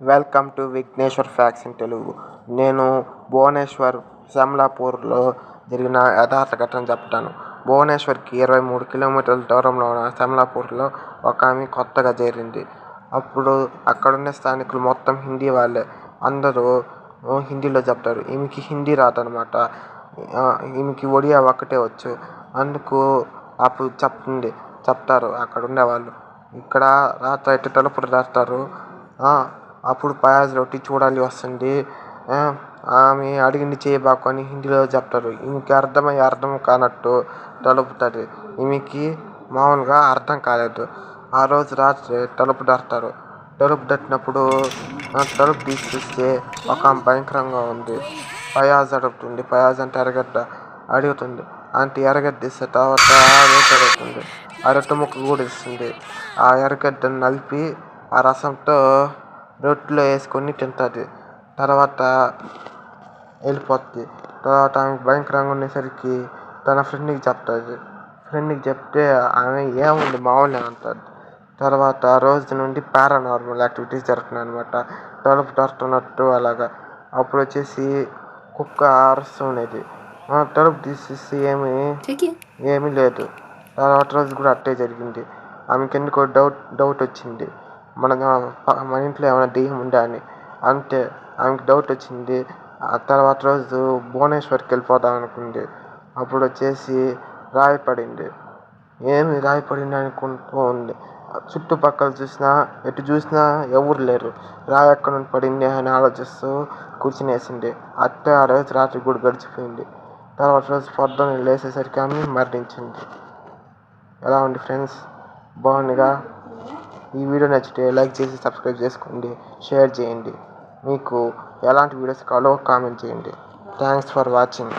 Welcome to Vigneshwar facts in Telugu. నేను భువనేశ్వర్ శమ్లాపూర్లో జరిగిన యథార్థ ఘటన చెప్తాను. భువనేశ్వర్కి ఇరవై మూడు కిలోమీటర్ల దూరంలో ఉన్న శమ్లాపూర్లో ఒక ఆమె కొత్తగా చేరింది. అప్పుడు అక్కడున్న స్థానికులు మొత్తం హిందీ వాళ్ళే. అందరూ హిందీలో చెప్తారు. ఈమెకి హిందీ రాదనమాట ఈమెకి ఒడియా ఒక్కటే వచ్చు. అందుకు అప్పుడు చెప్తుంది చెప్తారు అక్కడ ఉండేవాళ్ళు ఇక్కడ రాత్రి అయితే తలుపులు తీస్తారు అప్పుడు పయాజ్ రొట్టి చూడాలి వస్తుంది. ఆమె అడిగింది చేయబాకు అని హిందీలో చెప్తారు. ఈమెకి అర్థమై అర్థం కానట్టు తలుపుతుంది. ఈమెకి మామూలుగా అర్థం కాలేదు. ఆ రోజు రాత్రి తలుపు దడతారు తలుపు దట్టినప్పుడు తలుపు తీసి చూస్తే ఒక భయంకరంగా ఉంది. పయాజ్ అడుగుతుంది. పయాజ్ అంటే ఎరగడ్డ అడుగుతుంది. అంటే ఎరగడ్డ ఇస్తే తర్వాత రొట్టె అడుగుతుంది. ఆ రొట్టె ముక్క కూడా ఇస్తుంది. ఆ ఎరగడ్డను నలిపి ఆ రసంతో రొట్టెలో వేసుకొని తింటుంది. తర్వాత వెళ్ళిపోతుంది తర్వాత ఆమెకు భయంకరంగా ఉండేసరికి తన ఫ్రెండ్కి చెప్తుంది. ఫ్రెండ్కి చెప్తే ఆమె ఏముంది మామూలే అంటుంది. తర్వాత ఆ రోజు నుండి పారానార్మల్ యాక్టివిటీస్ జరుగుతున్నాయి అనమాట తలుపు తడుతున్నట్టు అలాగా. అప్పుడు వచ్చేసి కుక్క అరుస్తూ ఉండేది. తలుపు తీసేసి ఏమీ ఏమీ లేదు. తర్వాత రోజు కూడా అట్టే జరిగింది. ఆమెకి ఎందుకో డౌట్ డౌట్ వచ్చింది. మన మన ఇంట్లో ఏమైనా దెయ్యం ఉందా అని. అంటే ఆమెకి డౌట్ వచ్చింది. ఆ తర్వాత రోజు భువనేశ్వర్కి వెళ్ళిపోదాం అనుకుంది. అప్పుడు వచ్చేసి రాయి పడింది. ఏమి రాయి పడింది అనుకుంటూ ఉంది. చుట్టుపక్కల చూసినా ఎటు చూసినా ఎవరు లేరు. రాయి ఎక్కడ నుండి పడింది అని ఆలోచిస్తూ కూర్చునేసింది. అట్టే ఆ రోజు రాత్రి కూడా గడిచిపోయింది. తర్వాత రోజు పొద్దున్న లేచేసరికి ఆమె మరణించింది. ఎలా ఉంది ఫ్రెండ్స్ బాగుందిగా? ఈ వీడియో నచ్చితే లైక్ చేసి సబ్స్క్రైబ్ చేసుకోండి షేర్ చేయండి. మీకు ఎలాంటి వీడియోస్ కావాలో కామెంట్ చేయండి. Thanks for watching.